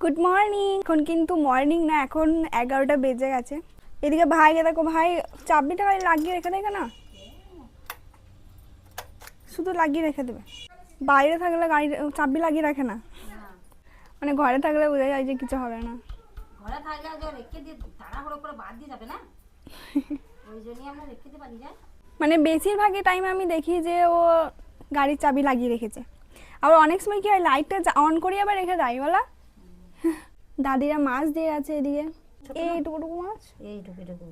Good morning এখন কিন্তু morning না এখন এগারোটা বেজে গেছে। এদিকে ভাইকে দেখো ভাই চাবিটা লাগিয়ে রেখে দেবে না? শুধু লাগিয়ে রেখে দেবে। বাইরে থাকলে গাড়ি চাবি লাগিয়ে রাখে না। মানে ঘরে থাকলে বোঝা যায় যে কিছু হবে না। ঘরে থাকলে রেখে দিয়ে তাড়াহুড়ো করে বাদ দিয়ে যাবে না? ওই জন্যই আমরা রেখে দিতে পারি যা মানে বেশিরভাগই টাইমে আমি দেখি যে ও গাড়ির চাবি লাগিয়ে রেখেছে। আবার অনেক সময় কি হয় লাইটটা অন করি আবার রেখে দেয় বলা? দাদিরা মাছ দিয়ে আছে এদিকে। এইটুকুটুকু মাছ? এইটুকু এইটুকু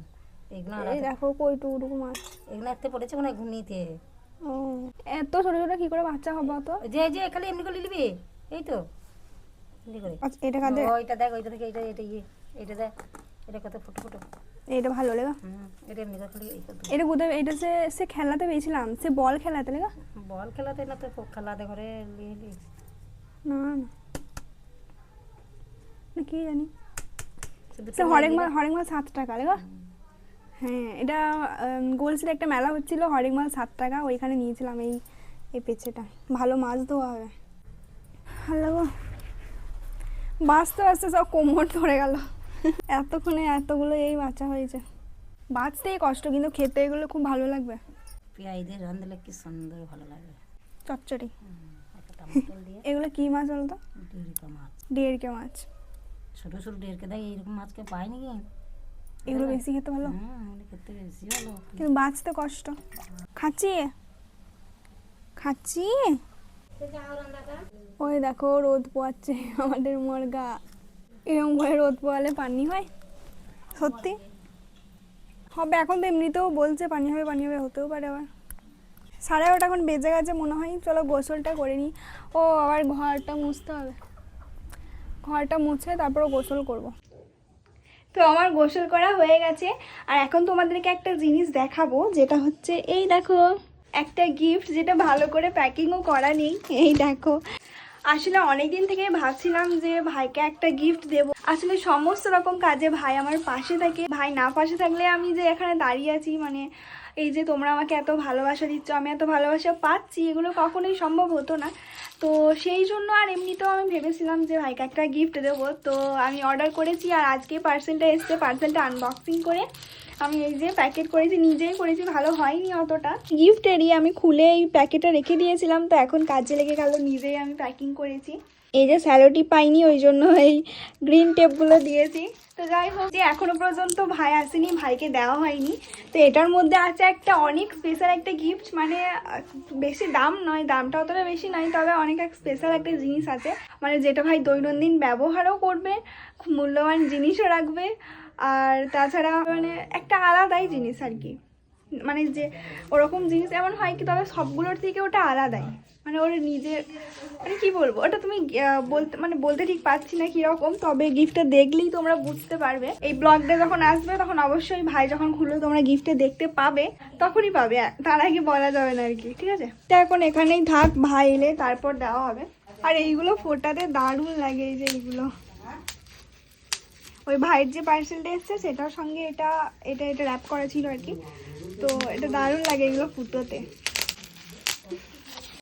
এগুলো এই দেখো কইটুকুটুকু মাছ। এগুলো এতে পড়েছে মনে হয় ঘুর্নিতে ও এত ছোট ছোট কি করে বাচ্চা হবে তো যে যে খালি এমনি করে নিবি। এই তো। আচ্ছা, এটা কাঁদে ওইটা দেখ ওইটা থেকে এইটা এটা ইয়ে এইটা দেখ। এটা কত ফুটো ফুটো। এটা ভালো লেগা। হুম এটা এমনি করে খালি এটা কোথায় এটা সে সে খেলাতে পেয়েছিলাম। সে বল খেলাতে লেগা। বল খেলাতে না তো খেলাতে ঘরে না না। কি জানি? হরেক মাল হরেক মাল সাত টাকা লেগা হ্যাঁ এটা গোলসির একটা মেলা হচ্ছিল হরেক মাল সাত টাকা ওইখানে নিয়েছিলাম এই এই পেছেটা ভালো মাছ ধোয়া হবে। হ্যালো গো বাঁচতে বাঁচতে সব কোমর ধরে গেল। এতক্ষণে এতগুলো এই বাচ্চা হয়েছে। বাঁচতেই কষ্ট কিন্তু খেতে এগুলো খুব ভালো লাগবে। পেঁয়াজ দিয়ে রাঁধলে কি সুন্দর ভালো লাগে। চচ্চড়ি। এগুলো কি মাছ বলতো? ডিরিকা মাছ। ডেড়কে মাছ। ছোট ছোট ডেরকে দেয় এইরকম মাছকে পাই নাকি? এগুলো বেশি খেতে ভালো? খেতে বেশি ভালো। কিন্তু বাঁচতে কষ্ট। খাচ্ছি? খাচ্ছি? ওই দেখো রোদ পোয়াচ্ছে আমাদের মুরগা। এরকম করে রোদ পোয়ালে পানি হয়? সত্যি? হবে এখন তো এমনিতেও বলছে পানি হবে পানি হবে হতেও পারে আবার। সাড়ে এগারোটা এখন বেজে গেছে মনে হয়। চলো গোসলটা করে নিই। ও আবার ঘরটা মুছতে হবে। ঘরটা মুছে তারপর গোসল করব। তো আমার গোসল করা হয়ে গেছে, আর এখন তোমাদেরকে একটা জিনিস দেখাবো, যেটা হচ্ছে এই দেখো, একটা গিফট যেটা ভালো করে প্যাকিংও করা নেই, এই দেখো আসলে অনেক দিন থেকে ভাবছিলাম যে ভাইকে একটা গিফট দেব। আসলে সমস্ত রকম কাজে ভাই আমার পাশে থাকে। ভাই না পাশে থাকলে আমি যে এখানে দাঁড়িয়ে আছি মানে এই যে তোমরা আমাকে এত ভালোবাসা দিচ্ছ, আমি এত ভালোবাসা পাচ্ছি, এগুলো কখনোই সম্ভব হতো না। তো সেই জন্য আর এমনিতেও আমি ভেবেছিলাম যে ভাইকে একটা গিফট দেবো। তো আমি অর্ডার করেছি আর আজকে পার্সেলটা এসছে পার্সেলটা আনবক্সিং করে। আমি এই যে প্যাকেট করেছি, নিজেই করেছি, ভালো হয়নি অতটা। গিফট এরিয়ে আমি খুলে এই প্যাকেটটা রেখে দিয়েছিলাম, তো এখন কাজে লেগে গেল, নিজেই আমি প্যাকিং করেছি। এই যে স্যালোটি পাইনি, ওই জন্য এই গ্রিন টেপগুলো দিয়েছি। তো যাই হোক, যে এখনও পর্যন্ত ভাই আসেনি, ভাইকে দেওয়া হয়নি। তো এটার মধ্যে আছে একটা অনেক স্পেশাল একটা গিফট মানে বেশি দাম নয়, দামটা অতটা বেশি নয় তবে অনেক এক স্পেশাল একটা জিনিস আছে। মানে যেটা ভাই দৈনন্দিন ব্যবহারও করবে, খুব মূল্যবান জিনিসও রাখবে, আর তাছাড়া মানে একটা আলাদাই জিনিস আর কি। মানে যে ওরকম জিনিস এমন হয় কি, তবে সবগুলোর থেকে ওটা আলাদাই। মানে ওর নিজের মানে কি বলব, ওটা তুমি বলতে মানে বলতে ঠিক পারছি না কীরকম, তবে গিফটটা দেখলেই তোমরা বুঝতে পারবে। এই ব্লগটা যখন আসবে, তখন অবশ্যই ভাই যখন খুলবে, তোমরা গিফটে দেখতে পাবে, তখনই পাবে। তার আগে বলা যাবে না আর কি, ঠিক আছে? তো এখন এখানেই থাক, ভাই এলে তারপর দেওয়া হবে। আর এইগুলো ফোটাতে দারুণ লাগে, এই যে এইগুলো। ওই ভাইয়ের যে পার্সেলটা এসছে, সেটার সঙ্গে এটা এটা এটা র্যাপ করা ছিল আর কি। তো এটা দারুণ লাগে এগুলো ফুটোতে।